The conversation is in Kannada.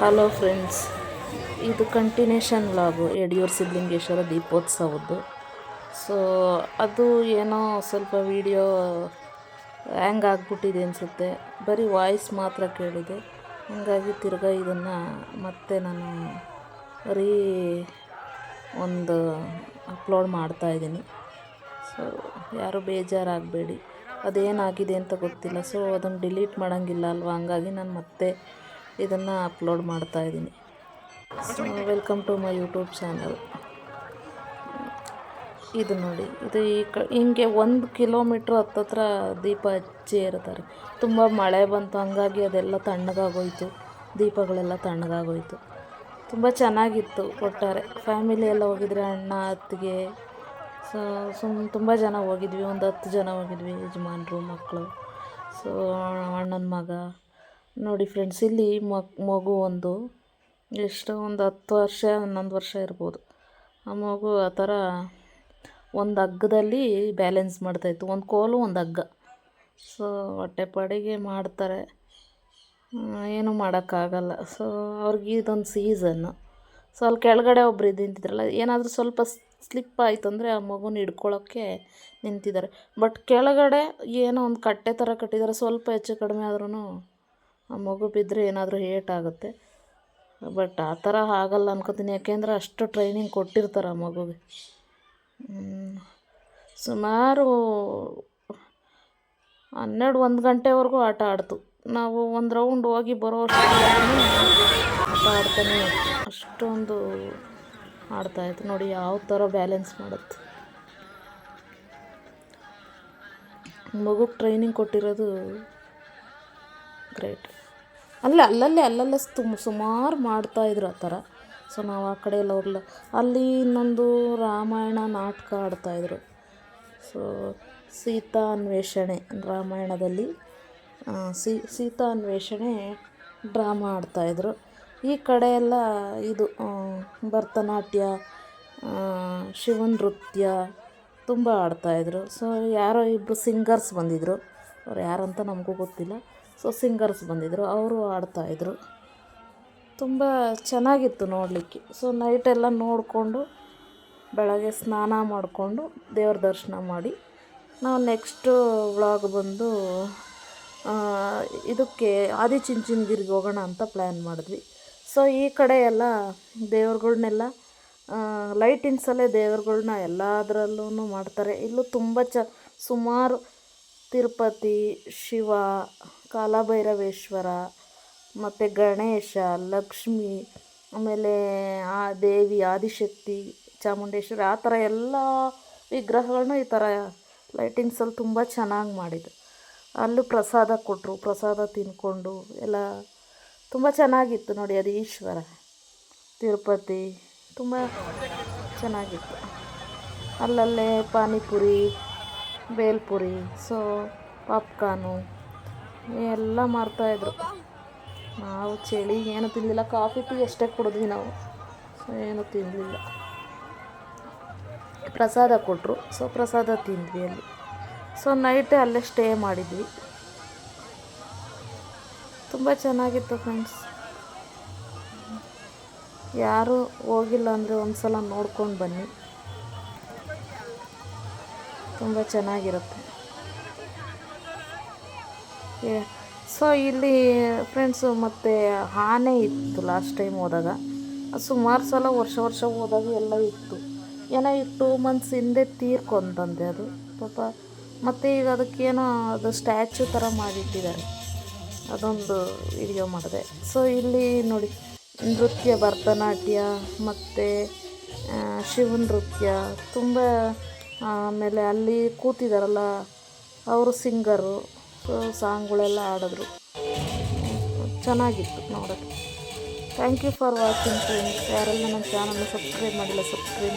ಹಲೋ ಫ್ರೆಂಡ್ಸ್ ಇದು ಕಂಟಿನ್ಯೂಷನ್ ವ್ಲಾಗು ಯಡಿಯೂರು ಸಿದ್ಧಲಿಂಗೇಶ್ವರ ದೀಪೋತ್ಸವದ್ದು. ಸೊ ಅದು ಏನೋ ಸ್ವಲ್ಪ ವೀಡಿಯೋ ಹ್ಯಾಂಗ್ ಆಗಿಬಿಟ್ಟಿದೆ ಅನಿಸುತ್ತೆ. ಬರೀ ವಾಯ್ಸ್ ಮಾತ್ರ ಕೇಳಿದೆ. ಹಾಗಾಗಿ ತಿರ್ಗಾ ಇದನ್ನು ಮತ್ತೆ ನಾನು ರೀ ಒಂದು ಅಪ್ಲೋಡ್ ಮಾಡ್ತಾಯಿದ್ದೀನಿ ಸೊ ಯಾರು ಬೇಜಾರಾಗಬೇಡಿ. ಅದೇನಾಗಿದೆ ಅಂತ ಗೊತ್ತಿಲ್ಲ. ಸೊ ಅದನ್ನು ಡಿಲೀಟ್ ಮಾಡೋಂಗಿಲ್ಲ ಅಲ್ವಾ? ಹಂಗಾಗಿ ನಾನು ಮತ್ತೆ ಇದನ್ನು ಅಪ್ಲೋಡ್ ಮಾಡ್ತಾ ಇದ್ದೀನಿ. So welcome to my YouTube channel ಇದು ನೋಡಿ, ಇದು ಈ ಕ, ಹಿಂಗೆ ಒಂದು ಕಿಲೋಮೀಟ್ರ್ ಹತ್ತತ್ರ ದೀಪ ಹಚ್ಚಿ ಇರ್ತಾರೆ ತುಂಬ ಮಳೆ ಬಂತು, ಹಂಗಾಗಿ ಅದೆಲ್ಲ ತಣ್ಣಗಾಗೋಯಿತು. ದೀಪಗಳೆಲ್ಲ ತಣ್ಣಗಾಗೋಯಿತು. ತುಂಬ ಚೆನ್ನಾಗಿತ್ತು ಒಟ್ಟಾರೆ. ಫ್ಯಾಮಿಲಿ ಎಲ್ಲ ಹೋಗಿದ್ರೆ ಅಣ್ಣ, ಅತ್ತಿಗೆ, ಸೊ, ಸುಮ್ ತುಂಬ ಜನ ಹೋಗಿದ್ವಿ. ಒಂದು ಹತ್ತು ಜನ ಹೋಗಿದ್ವಿ, ಯಜಮಾನರು ಮಕ್ಕಳು ಸೊ ಅಣ್ಣನ ಮಗ. ನೋಡಿ ಫ್ರೆಂಡ್ಸ್ ಇಲ್ಲಿ ಮಗು ಒಂದು, ಎಷ್ಟು ಒಂದು ಹತ್ತು ವರ್ಷ, ಹನ್ನೊಂದು ವರ್ಷ ಇರ್ಬೋದು. ಆ ಮಗು ಆ ಥರ ಒಂದು ಹಗ್ಗದಲ್ಲಿ ಬ್ಯಾಲೆನ್ಸ್ ಮಾಡ್ತಾಯಿತ್ತು ಒಂದು ಕೋಲು, ಒಂದು ಹಗ್ಗ. ಸೊ ಹೊಟ್ಟೆಪಾಡಿಗೆ ಮಾಡ್ತಾರೆ. ಏನೂ ಮಾಡೋಕ್ಕಾಗಲ್ಲ. ಸೊ ಅವ್ರಿಗೆ ಇದೊಂದು ಸೀಸನ್ನು ಸೊ ಅಲ್ಲಿ ಕೆಳಗಡೆ ಒಬ್ರು ನಿಂತಿದ್ರಲ್ಲ, ಏನಾದರೂ ಸ್ವಲ್ಪ ಸ್ಲಿಪ್ ಆಯಿತು ಅಂದರೆ ಆ ಮಗುನ ಹಿಡ್ಕೊಳ್ಳೋಕ್ಕೆ ನಿಂತಿದ್ದಾರೆ. ಬಟ್ ಕೆಳಗಡೆ ಏನೋ ಒಂದು ಕಟ್ಟೆ ಥರ ಕಟ್ಟಿದ್ದಾರೆ. ಸ್ವಲ್ಪ ಹೆಚ್ಚು ಕಡಿಮೆ ಆದ್ರೂ ಮಗು ಬಿದ್ದರೆ ಏನಾದರೂ ಏಟಾಗುತ್ತೆ. ಬಟ್ ಆ ಥರ ಆಗಲ್ಲ ಅನ್ಕೋತೀನಿ. ಯಾಕೆಂದರೆ ಅಷ್ಟು ಟ್ರೈನಿಂಗ್ ಕೊಟ್ಟಿರ್ತಾರೆ ಆ ಮಗುಗೆ. ಸುಮಾರು ಹನ್ನೆರಡು, ಒಂದು ಗಂಟೆವರೆಗೂ ಆಟ ಆಡ್ತು. ನಾವು ಒಂದು ರೌಂಡ್ ಹೋಗಿ ಬರೋ ಆಟ ಆಡ್ತಾನೆ ಅಷ್ಟೊಂದು ಆಡ್ತಾಯಿತ್ತು ನೋಡಿ ಯಾವ ಥರ ಬ್ಯಾಲೆನ್ಸ್ ಮಾಡುತ್ತೆ. ಮಗುಗೆ ಟ್ರೈನಿಂಗ್ ಕೊಟ್ಟಿರೋದು ಗ್ರೇಟ್ ಅಲ್ಲ, ಅಲ್ಲಲ್ಲೇ ಅಲ್ಲಲ್ಲೇ ತುಂಬ ಸುಮಾರು ಮಾಡ್ತಾಯಿದ್ರು ಆ ಥರ. ಸೊ ನಾವು ಆ ಕಡೆ ಎಲ್ಲ ಅಲ್ಲಿ ಇನ್ನೊಂದು ರಾಮಾಯಣ ನಾಟಕ ಆಡ್ತಾಯಿದ್ರು ಸೊ ಸೀತಾ ಅನ್ವೇಷಣೆ, ರಾಮಾಯಣದಲ್ಲಿ ಸೀ, ಸೀತಾ ಅನ್ವೇಷಣೆ ಡ್ರಾಮಾ ಆಡ್ತಾಯಿದ್ರು ಈ ಕಡೆ ಎಲ್ಲ ಇದು ಭರತನಾಟ್ಯ ಶಿವನೃತ್ಯ ತುಂಬ ಆಡ್ತಾಯಿದ್ರು ಸೊ ಯಾರೋ ಇಬ್ಬರು ಸಿಂಗರ್ಸ್ ಬಂದಿದ್ದರು ಅವ್ರು ಯಾರಂತ ನಮಗೂ ಗೊತ್ತಿಲ್ಲ. ಸೊ ಸಿಂಗರ್ಸ್ ಬಂದಿದ್ದರು ಅವರು ಆಡ್ತಾಯಿದ್ರು ತುಂಬ ಚೆನ್ನಾಗಿತ್ತು ನೋಡಲಿಕ್ಕೆ. ಸೊ ನೈಟೆಲ್ಲ ನೋಡಿಕೊಂಡು ಬೆಳಗ್ಗೆ ಸ್ನಾನ ಮಾಡಿಕೊಂಡು ದೇವ್ರ ದರ್ಶನ ಮಾಡಿ ನಾವು ನೆಕ್ಸ್ಟು ವ್ಲಾಗ್ ಬಂದು ಇದಕ್ಕೆ ಆದಿಚುಂಚನಗಿರಿಗೆ ಹೋಗೋಣ ಅಂತ ಪ್ಲ್ಯಾನ್ ಮಾಡಿದ್ವಿ. ಸೊ ಈ ಕಡೆ ಎಲ್ಲ ದೇವ್ರುಗಳ್ನೆಲ್ಲ ಲೈಟಿಂಗ್ಸಲ್ಲೇ ದೇವ್ರುಗಳ್ನ ಎಲ್ಲದರಲ್ಲೂ ಮಾಡ್ತಾರೆ. ಇಲ್ಲೂ ತುಂಬ ಚ, ಸುಮಾರು ತಿರುಪತಿ, ಶಿವ, ಕಾಲಭೈರವೇಶ್ವರ, ಮತ್ತು ಗಣೇಶ, ಲಕ್ಷ್ಮಿ, ಆಮೇಲೆ ಆ ದೇವಿ, ಆದಿಶಕ್ತಿ, ಚಾಮುಂಡೇಶ್ವರಿ, ಆ ಥರ ಎಲ್ಲ ವಿಗ್ರಹಗಳನ್ನು ಈ ಥರ ಲೈಟಿಂಗ್ಸಲ್ಲಿ ತುಂಬ ಚೆನ್ನಾಗಿ ಮಾಡಿದ್ರು ಅಲ್ಲೂ ಪ್ರಸಾದ ಕೊಟ್ಟರು, ಪ್ರಸಾದ ತಿಂದ್ಕೊಂಡು ಎಲ್ಲ ತುಂಬ ಚೆನ್ನಾಗಿತ್ತು ನೋಡಿ, ಅದು ಈಶ್ವರ, ತಿರುಪತಿ ತುಂಬ ಚೆನ್ನಾಗಿತ್ತು. ಅಲ್ಲಲ್ಲೇ ಪಾನಿಪುರಿ ಬೇಲ್ಪುರಿ, ಸೊ, ಪಾಪ್ಕಾರ್ನು ಎಲ್ಲ ಮಾರ್ತಾಯಿದ್ರು ನಾವು ಚಳಿ ಏನು ತಿಂದಿಲ್ಲ ಕಾಫಿ, ಟೀ ಅಷ್ಟೇ ಕುಡಿದ್ವಿ ನಾವು. ಸೊ, ಏನು ತಿನ್ನಲಿಲ್ಲ ಪ್ರಸಾದ ಕೊಟ್ಟರು ಸೊ, ಪ್ರಸಾದ ತಿಂದ್ವಿ ಅಲ್ಲಿ. ಸೊ ನೈಟೇ ಅಲ್ಲೇ ಸ್ಟೇ ಮಾಡಿದ್ವಿ. ತುಂಬ ಚೆನ್ನಾಗಿತ್ತು ಫ್ರೆಂಡ್ಸ್ ಯಾರು ಹೋಗಿಲ್ಲ ಅಂದರೆ ಒಂದು ಸಲ ನೋಡ್ಕೊಂಡು ಬನ್ನಿ. ತುಂಬ ಚೆನ್ನಾಗಿರುತ್ತೆ. ಸೊ ಇಲ್ಲಿ ಫ್ರೆಂಡ್ಸು ಮತ್ತು ಆನೆ ಇತ್ತು ಲಾಸ್ಟ್ ಟೈಮ್ ಹೋದಾಗ. ಸುಮಾರು ಸಲ ವರ್ಷ ವರ್ಷ ಹೋದಾಗ ಎಲ್ಲ ಇತ್ತು. ಏನೋ ಈಗ ಟೂ ಮಂತ್ಸ್ ಹಿಂದೆ ತೀರ್ಕೊಂತಂದೆ ಅದು. ಪಾಪ ಮತ್ತು ಈಗ ಅದಕ್ಕೇನೋ ಅದು ಸ್ಟ್ಯಾಚು ಥರ ಮಾಡಿಟ್ಟಿದ್ದಾರೆ. ಅದೊಂದು ವಿಡಿಯೋ ಮಾಡಿದೆ. ಸೊ ಇಲ್ಲಿ ನೋಡಿ, ನೃತ್ಯ ಭರತನಾಟ್ಯ ಮತ್ತು ಶಿವ ನೃತ್ಯ ತುಂಬ ಆಮೇಲೆ ಅಲ್ಲಿ ಕೂತಿದ್ದಾರಲ್ಲ ಅವರು ಸಿಂಗರು, ಸೊ ಸಾಂಗ್ಗಳೆಲ್ಲ ಆಡಿದ್ರು ಚೆನ್ನಾಗಿತ್ತು ನೋಡೋಕ್ಕೆ. Thank you for watching friends ಯಾರೆಲ್ಲ ನನ್ನ ಚಾನಲ್ನ ಸಬ್ಸ್ಕ್ರೈಬ್ ಮಾಡಿಲ್ಲ ಸಬ್ಸ್ಕ್ರೈಬ್